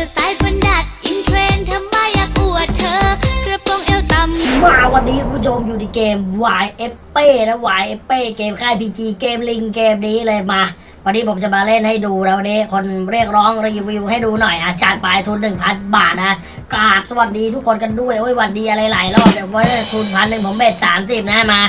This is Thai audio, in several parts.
สไตล์ฟันดัดอินเทรนทำไมอยากอวดเธอ กระโปรงเอวต่ำ มาวันนี้คุณผู้ชมอยู่ในเกม y f p นะ y f p เกมค่าย PG เกมลิงเกมนี้เลยมา วันนี้ผมจะมาเล่นให้ดูแล้ววันนี้คนเรียกร้องรีวิวให้ดูหน่อยอาจารย์ปลายทุนหนึ่งพันบาทนะกราบสวัสดีทุกคนกันด้วยโอ้ยวันดีอะไรหลายรอบเดี๋ยวว่าทุนพันหนึ่งผมเบ็ดสามสิบนะมา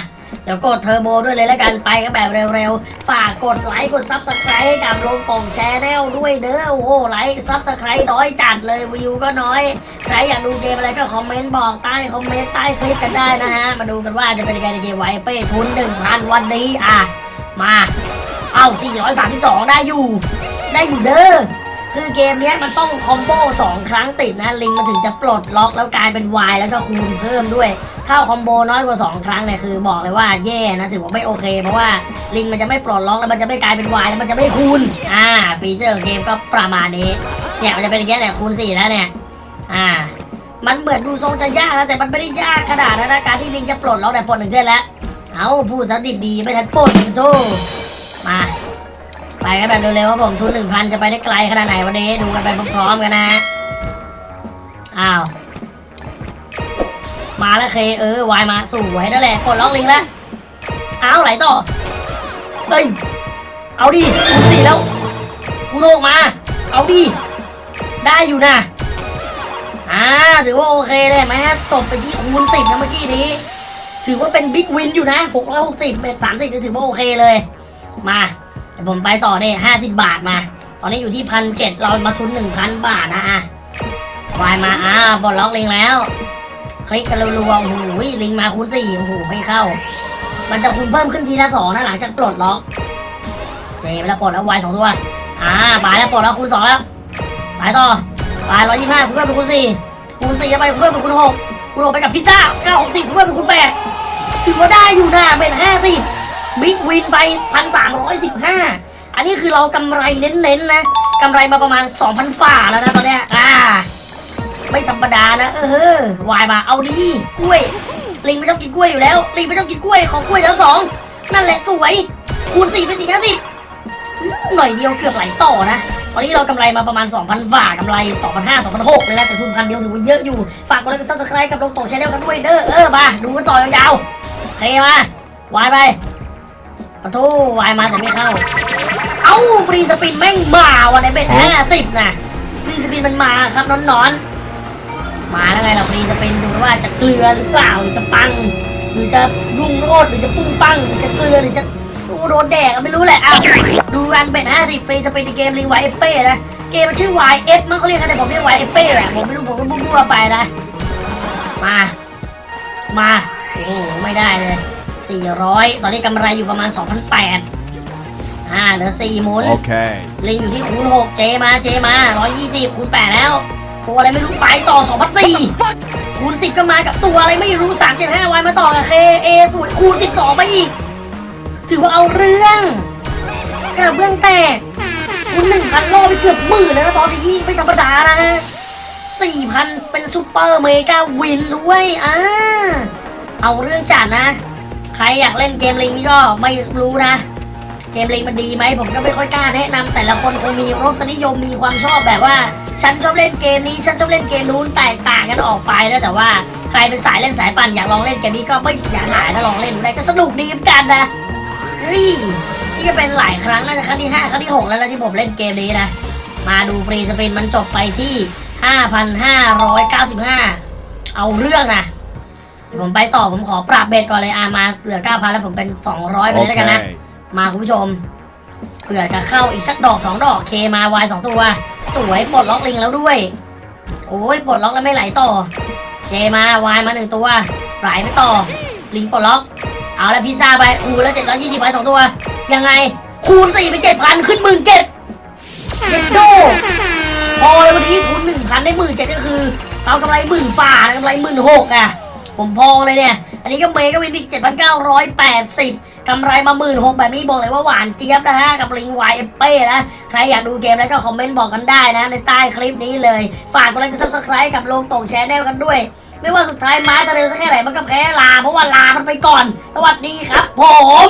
เดี๋ยวกดเทอร์โบด้วยเลยแล้วกันไปกันแบบเร็วๆ ฝากกดไลค์กดซับสไครต์ให้กับลงป่องแชร์แนลด้วยเด้อ โอ้โหไลค์ซับสไครต์น้อยจัดเลยวิวก็น้อย ใครอยากดูเกมอะไรก็คอมเมนต์บอกใต้คอมเมนต์ใต้คลิปกันได้นะฮะ มาดูกันว่าจะเป็นยังไงในเกมไวเป้ทุนหนึ่งพันวันนี้อะ มา เอ้า432 ได้อยู่ ได้อยู่เด้อคือเกมนี้มันต้องคอมโบสองครั้งติดนะ ลิงมันถึงจะปลดล็อกแล้วกลายเป็นวายแล้วก็คูณเพิ่มด้วย ถ้าคอมโบน้อยกว่า 2 ครั้งเนี่ยคือบอกเลยว่าแย่นะถือว่าไม่โอเค เพราะว่าลิงมันจะไม่ปลดล็อกแล้วมันจะไม่กลายเป็นวายแล้วมันจะไม่คูณอ่าฟีเจอร์ของเกมก็ประมาณนี้เนี่ยมันจะเป็นอย่างเงี้ยเนี่ยคูณ4แล้วเนี่ยอ่ามันเหมือนดูทรงจะยากนะแต่มันไม่ได้ยากขนาดนั้นนะการที่ลิงจะปลดล็อกแต่ปลดหนึ่งเส้นแล้วเอาพูดซะดิบดีไม่ทันปลดโตมาไปกันแบบเร็วๆว่าผมทุนหนึ่งพันจะไปได้ไกลขนาดไหนวันนี้ดูกันไปพร้อมๆกันนะอ้าว มาแล้วเคเออวายมาสวยนั่นแหละกดล็อกลิงแล้วเอาไหลต่อเฮ้ยเอาดิคูณสี่แล้วกูโลกมา เอาดิได้อยู่นะอ่าถือว่าโอเคเลยไหมตบไปที่คูณสิบนะเมื่อกี้นี้ ถือว่าเป็นบิ๊กวินอยู่นะหกร้อยหกสิบเป็นสามสิบถือว่าโอเคเลย มาเดี๋ยวผมไปต่อเนี่ยห้าสิบบาทมา ตอนนี้อยู่ที่พันเจ็ดเรามาทุนหนึ่งพันบาทนะอะวายมาอ่าบอลล็อกลิงแล้ว คลิกกันรัวๆโอ้โหลิงมาคูณสี่โอ้โหไม่เข้า มันจะคูณเพิ่มขึ้นทีละสองนะหลังจากปลดล็อกเจไปแล้วปลดแล้ววายสองตัว อ่าปลายแล้วปลดแล้วคูณสองแล้วไปต่อปลายร้อยยี่ห้าคูณเพิ่มเป็นคูณสี่คูณสี่จะไปคูณเพิ่มเป็นคูณหกคูณหกไปกับพิซซ่าเก้าหกสิบคูณเพิ่มเป็นคูณแปดถือว่าได้อยู่นะเป็นห้าสิบบิ๊กวินไปพันสามร้อยสิบห้าอันนี้คือเรากำไรเน้นๆนะกำไรมาประมาณสองพันฝ่าแล้วนะตอนเนี้ยอ่า ไม่ธรรมดานะ เออวายมาเอาดีกล้วย ลิงไม่ต้องกินกล้วยอยู่แล้ว ลิงไม่ต้องกินกล้วยขอกล้วยแล้วสองนั่นแหละสวย คูณสี่เป็นสี่ห้าสิบหน่อยเดียวเกือบไหลต่อนะตอนนี้เรากำไรมาประมาณ 2,000ฝ่ากำไร 2,500 2,600เลยนะแต่ทุนพันเดียวถือว่าเยอะอยู่ ฝากกดไลค์กดซับสไครต์กับลงโตชแนลกันด้วยเด้อเออมาดูกันต่อยาวๆเคมาวายไปประทูวายมาแต่ไม่เข้า เอ้าฟรีสปินแม่งมาวันนี้เป็นห้าสิบนะฟรีสปินมันมาครับนอนๆ มาแล้วไงเราฟรีสปินดูว่าจะเกลือหรือเปล่าหรือจะปัง หรือจะรุ่งโรดหรือจะปุ้งปังหรือจะเกลือหรือจะโอ้โดนแดกก็ไม่รู้แหละอ้าวดูกันเป็นห้าสิบฟรีสปินในเกมลิงไวเอฟเป้นะเกมมันชื่อ YF มั้งเขาเรียกกันแต่ผมเรียก YF เป้แหละผมไม่รู้ผมก็มั่วๆไปนะมา มาโอ้โหไม่ได้เลย 400 ตอนนี้กำไรอยู่ประมาณ2,800อ่าเหลือ4หมุน Okay. ลิงอยู่ที่คูณ6เจมาเจมา 120คูณ8แล้ว ตัวอะไรไม่รู้ไปต่อ2,400คูณ10 ก็มากับตัวอะไรไม่รู้ 375วายมาต่อกับเคเอสวยคูณ12ไปอีก ถือว่าเอาเรื่องกระเบื้องแตกคูณ1,000โลไปเกือบหมื่นเลยนะตอนนี้ไม่ธรรมดานะฮะ4,000 เป็นซูเปอร์เมกาวินด้วยอ่าเอาเรื่องจัดนะ ใครอยากเล่นเกมลิงนี่ก็ไม่รู้นะ เกมลิงมันดีไหมผมก็ไม่ค่อยกล้าแนะนำแต่ละคนคงมีรสนิยมมีความชอบแบบว่า ฉันชอบเล่นเกมนี้ ฉันชอบเล่นเกมนู้นแตกต่างกันออกไปนะแต่ว่าใครเป็นสายเล่นสายปั่นอยากลองเล่นเกมนี้ก็ไม่เสียหายถ้าลองเล่นดูได้ก็สนุกดีเหมือนกันนะเฮ้ยนี่ก็เป็นหลายครั้งแล้วนะครั้งที่ห้าครั้งที่หกแล้วนะที่ผมเล่นเกมนี้นะ มาดูฟรีสปินมันจบไปที่ 5,595 เอาเรื่องนะเดี๋ยวผมไปต่อผมขอปรับเบ็ดก่อนเลยอะมาเหลือ9,000แล้วผมเป็น 200 ไปเลยแล้วกันนะ Okay. มาคุณผู้ชมเผื่อจะเข้าอีกสักดอกสองดอกเคมาวายสองตัว สวยปลดล็อกลิงแล้วด้วย โอ้ยปลดล็อกแล้วไม่ไหลต่อเคมาวายมาหนึ่งตัวไหลไม่ต่อ ลิงปลดล็อก เอาแล้วพิซซ่าไปคูแล้วเจ็ดร้อยยี่สิบไปสองตัว ยังไง คูณสี่ไปเจ็ดพันขึ้นหมื่นเจ็ดเจ็ดโดพอเลยวันนี้คูณหนึ่งพันได้หมื่นเจ็ดก็คือเอากำไรหมื่นฝ่านะกำไรหมื่นหกอะ ผมพอเลยเนี่ย อันนี้ก็เมก็วินอีกเจ็ดพันเก้าร้อยแปดสิบกำไรมาหมื่นหกแบบนี้บอกเลยว่าหวานเจี๊ยบนะฮะ กับลิงวายเอเป้นะ ใครอยากดูเกมแล้วก็คอมเมนต์บอกกันได้นะ ในใต้คลิปนี้เลย ฝากกดไลค์กดซับสไครต์กับโลงตงแชร์แนลกันด้วย ไม่ว่าสุดท้ายไม้จะเร็วสักแค่ไหนมันก็แพ้ลา เพราะว่าลามันไปก่อน สวัสดีครับผม